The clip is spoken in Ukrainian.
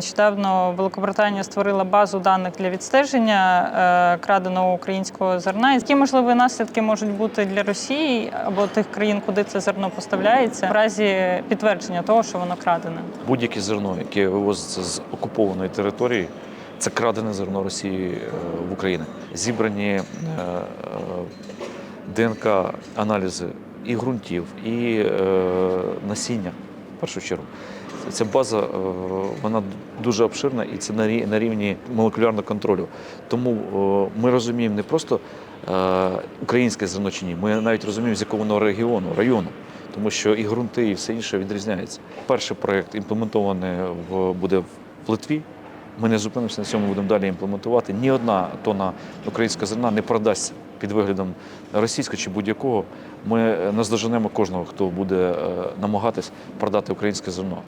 нещодавно Великобританія створила базу даних для відстеження е, краденого українського зерна. Які можливі наслідки можуть бути для Росії або тих країн, куди це зерно поставляється, в разі підтвердження того, що воно крадене? Будь-яке зерно, яке вивозиться з окупованої території, це крадене зерно Росії е, в Україну. Зібрані е, ДНК-аналізи і ґрунтів, і насіння в першу чергу. Ця база е, вона дуже обширна і це на рівні молекулярного контролю. Тому е, ми розуміємо не просто е, українське зерно чи ні, ми навіть розуміємо, з якого воно регіону, району. Тому що і ґрунти, і все інше відрізняється. Перший проєкт імплементований буде в Литві. Ми не зупинимося на цьому, будемо далі імплементувати. Ні одна тонна українського зерна не продасться під виглядом російського чи будь-якого. Ми наздоженемо кожного, хто буде намагатись продати українське зерно.